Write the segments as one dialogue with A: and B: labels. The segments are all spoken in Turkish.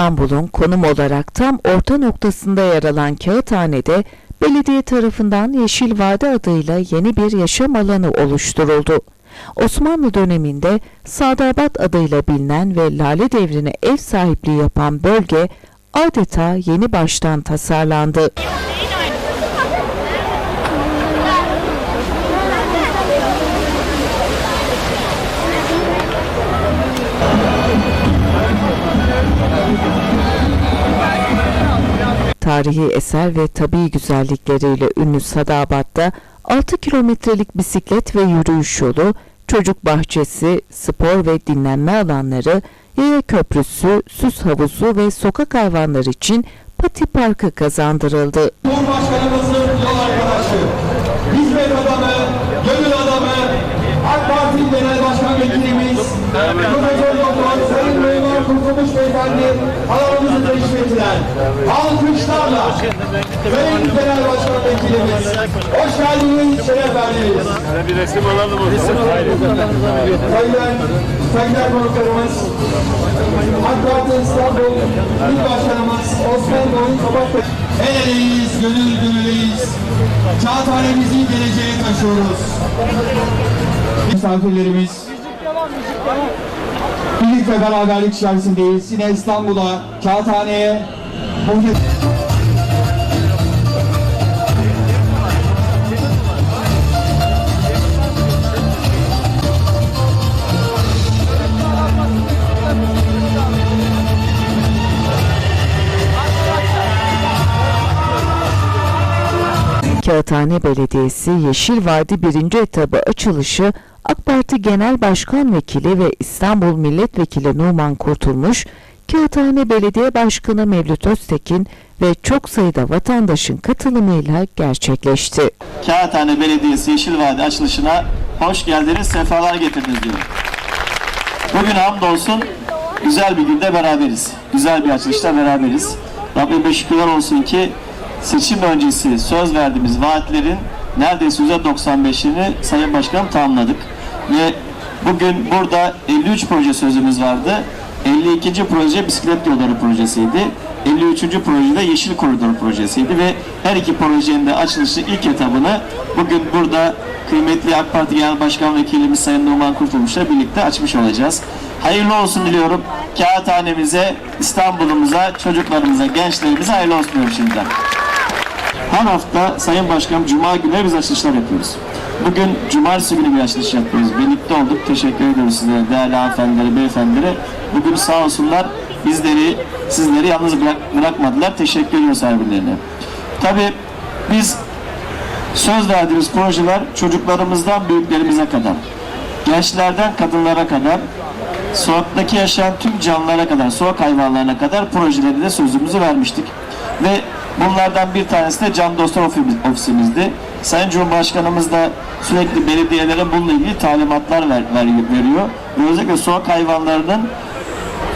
A: İstanbul'un konum olarak tam orta noktasında yer alan Kağıthane'de belediye tarafından Yeşil Vadi adıyla yeni bir yaşam alanı oluşturuldu. Osmanlı döneminde Sadabat adıyla bilinen ve Lale Devri'ne ev sahipliği yapan bölge adeta yeni baştan tasarlandı. Tarihi eser ve tabii güzellikleriyle ünlü Sadabat'ta 6 kilometrelik bisiklet ve yürüyüş yolu, çocuk bahçesi, spor ve dinlenme alanları, yaya köprüsü, süs havuzu ve sokak hayvanları için pati parkı kazandırıldı.
B: Cumhurbaşkanımızın yol arkadaşı, hizmet adamı, gönül adamı, AK Parti Genel Başkan Vekilimiz, Profesör Doktor Sayın Mehmet Kurtuluş Beyefendi alanımızı teşvik ettiler. Alkışlarla Sayın Genel Başkan Vekilimiz, hoş geldiniz, şeref verdiniz.
C: Bir resim alalım o zaman.
B: Sayın Sayın Konuklarımız, AK İstanbul İl Başkanımız Osman Doğan Kabak El eleyiz, gönül gönüleyiz. Kağıthanemizi geleceğe taşıyoruz. Misafirlerimiz, birlik ve beraberlik içerisindeyiz. Yine İstanbul'a, Kağıthane'ye, bugün...
A: Kağıthane Belediyesi Yeşil Vadi 1. etabı açılışı AK Parti Genel Başkan Vekili ve İstanbul Milletvekili Numan Kurtulmuş, Kağıthane Belediye Başkanı Mevlüt Öztekin ve çok sayıda vatandaşın katılımıyla gerçekleşti.
D: Kağıthane Belediyesi Yeşil Vadi açılışına hoş geldiniz, sefalar getirdiniz diyorum. Bugün hamdolsun güzel bir günde beraberiz. Güzel bir açılışta beraberiz. Rabbime şükürler olsun ki seçim öncesi söz verdiğimiz vaatlerin neredeyse %95'ini Sayın Başkanım tamamladık. Ve bugün burada 53 proje sözümüz vardı. 52. proje bisiklet yolları projesiydi. 53. projede Yeşil Koridor projesiydi ve her iki projenin de açılışı ilk etabını bugün burada kıymetli AK Parti Genel Başkan Vekilimiz Sayın Numan Kurtulmuş'la birlikte açmış olacağız. Hayırlı olsun diliyorum. Kağıthanemize, İstanbul'umuza, çocuklarımıza, gençlerimize hayırlı olsun diyorum şimdiden. Her hafta Sayın Başkanım Cuma günleri biz açılışlar yapıyoruz. Bugün Cumartesi günü bir açılış yapıyoruz. Birlikte olduk. Teşekkür ediyoruz sizlere, değerli hanımefendilere, beyefendilere. Bugün sağ olsunlar bizleri, sizleri yalnız bırak, bırakmadılar. Teşekkür ediyoruz her birilerine. Tabii biz söz verdiğimiz projeler çocuklarımızdan büyüklerimize kadar, gençlerden kadınlara kadar, sokaktaki yaşayan tüm canlılara kadar, sokak hayvanlarına kadar projeleri de sözümüzü vermiştik. Ve bunlardan bir tanesi de Can Dostlar Ofis- Ofisimizdi. Sayın Cumhurbaşkanımız da sürekli belediyelere bununla ilgili talimatlar ver, ver- veriyor. Ve özellikle sokak hayvanlarının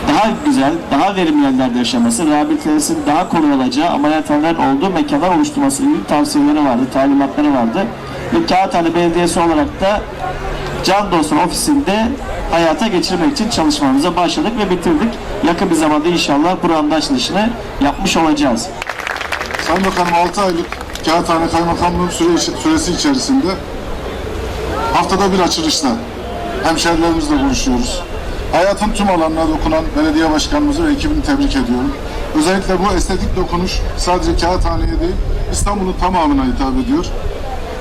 D: daha güzel, daha verimli yerlerde yaşaması, rehabilitasyonun daha kolay olacağı ameliyathaneler olduğu mekanlar oluşturması ilgili tavsiyeleri vardı, talimatları vardı. Ve Kağıthane Belediyesi olarak da Can Dostlar ofisinde hayata geçirmek için çalışmamıza başladık ve bitirdik. Yakın bir zamanda inşallah buranın açılışını yapmış olacağız.
C: Sayın Bakanım 6 aylık Kağıthane Kaymakamlığı süre, süresi içerisinde haftada bir açılışla hemşehrilerimizle buluşuyoruz. Hayatın tüm alanına dokunan belediye başkanımızı ve ekibini tebrik ediyorum. Özellikle bu estetik dokunuş sadece Kağıthane'ye değil İstanbul'un tamamına hitap ediyor.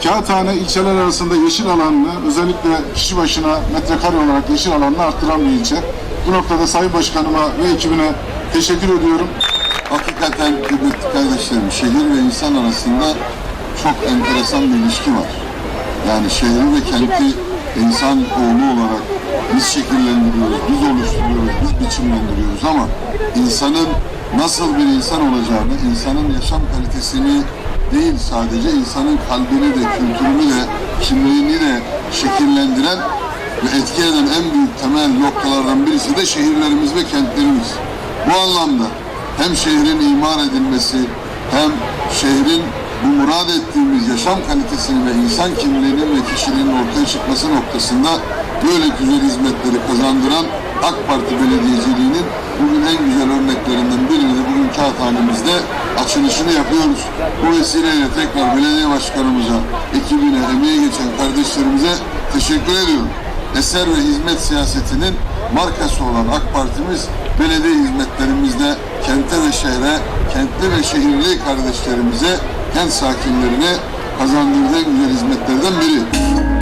C: Kağıthane ilçeler arasında yeşil alanını özellikle kişi başına metrekare olarak yeşil alanını arttıran bir ilçe. Bu noktada Sayın Başkanıma ve ekibine teşekkür ediyorum.
E: Hakikaten kıymetli kardeşlerim, şehir ve insan arasında çok enteresan bir ilişki var. Yani şehri ve kenti insan oğlu olarak biz şekillendiriyoruz, biz oluşturuyoruz, biz biçimlendiriyoruz ama insanın nasıl bir insan olacağını, insanın yaşam kalitesini değil sadece insanın kalbini de, kültürünü de, kimliğini de şekillendiren ve etki eden en büyük temel noktalardan birisi de şehirlerimiz ve kentlerimiz. Bu anlamda hem şehrin imar edilmesi hem şehrin bu murad ettiğimiz yaşam kalitesini ve insan kimliğinin ve kişiliğinin ortaya çıkması noktasında böyle güzel hizmetleri kazandıran AK Parti belediyeciliğinin bugün en güzel örneklerinden birini bugün kağıthanemizde açılışını yapıyoruz. Bu vesileyle tekrar belediye başkanımıza, ekibine, emeği geçen kardeşlerimize teşekkür ediyorum. Eser ve hizmet siyasetinin markası olan AK Partimiz belediye hizmetlerimizde kente ve şehre, kentli ve şehirli kardeşlerimize, kent sakinlerine kazandırdığı güzel hizmetlerden biri.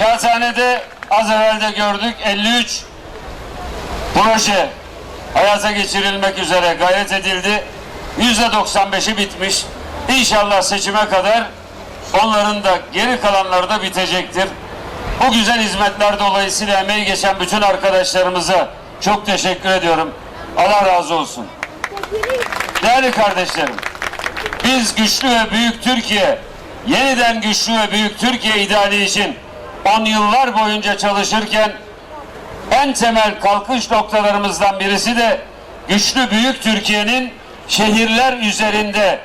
F: Kağıthane'de az evvel de gördük 53 proje hayata geçirilmek üzere gayret edildi. %95'i bitmiş. İnşallah seçime kadar onların da geri kalanları da bitecektir. Bu güzel hizmetler dolayısıyla emeği geçen bütün arkadaşlarımıza çok teşekkür ediyorum. Allah razı olsun. Değerli kardeşlerim, biz güçlü ve büyük Türkiye, yeniden güçlü ve büyük Türkiye ideali için on yıllar boyunca çalışırken en temel kalkış noktalarımızdan birisi de güçlü büyük Türkiye'nin şehirler üzerinde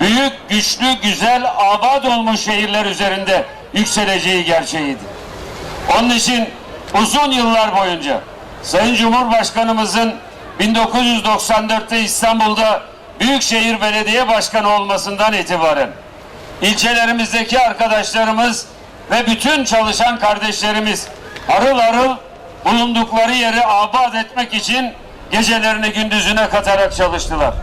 F: büyük, güçlü, güzel, abad olmuş şehirler üzerinde yükseleceği gerçeğiydi. Onun için uzun yıllar boyunca Sayın Cumhurbaşkanımızın 1994'te İstanbul'da Büyükşehir Belediye Başkanı olmasından itibaren ilçelerimizdeki arkadaşlarımız ve bütün çalışan kardeşlerimiz harıl harıl bulundukları yeri abad etmek için gecelerini gündüzüne katarak çalıştılar.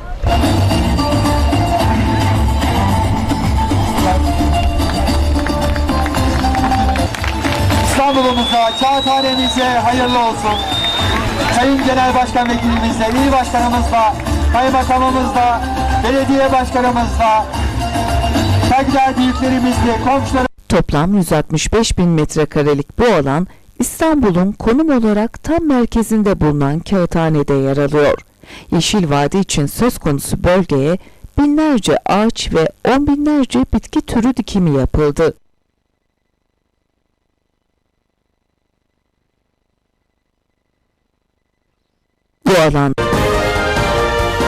B: İstanbul'umuza, kağıthanemize hayırlı olsun. Sayın Genel Başkan Vekilimizle, il başkanımızla, kaymakamımızla, belediye başkanımızla, saygıdeğer büyüklerimizle, komşularımızla,
A: Toplam 165 bin metrekarelik bu alan İstanbul'un konum olarak tam merkezinde bulunan Kağıthane'de yer alıyor. Yeşil Vadi için söz konusu bölgeye binlerce ağaç ve on binlerce bitki türü dikimi yapıldı. Bu alan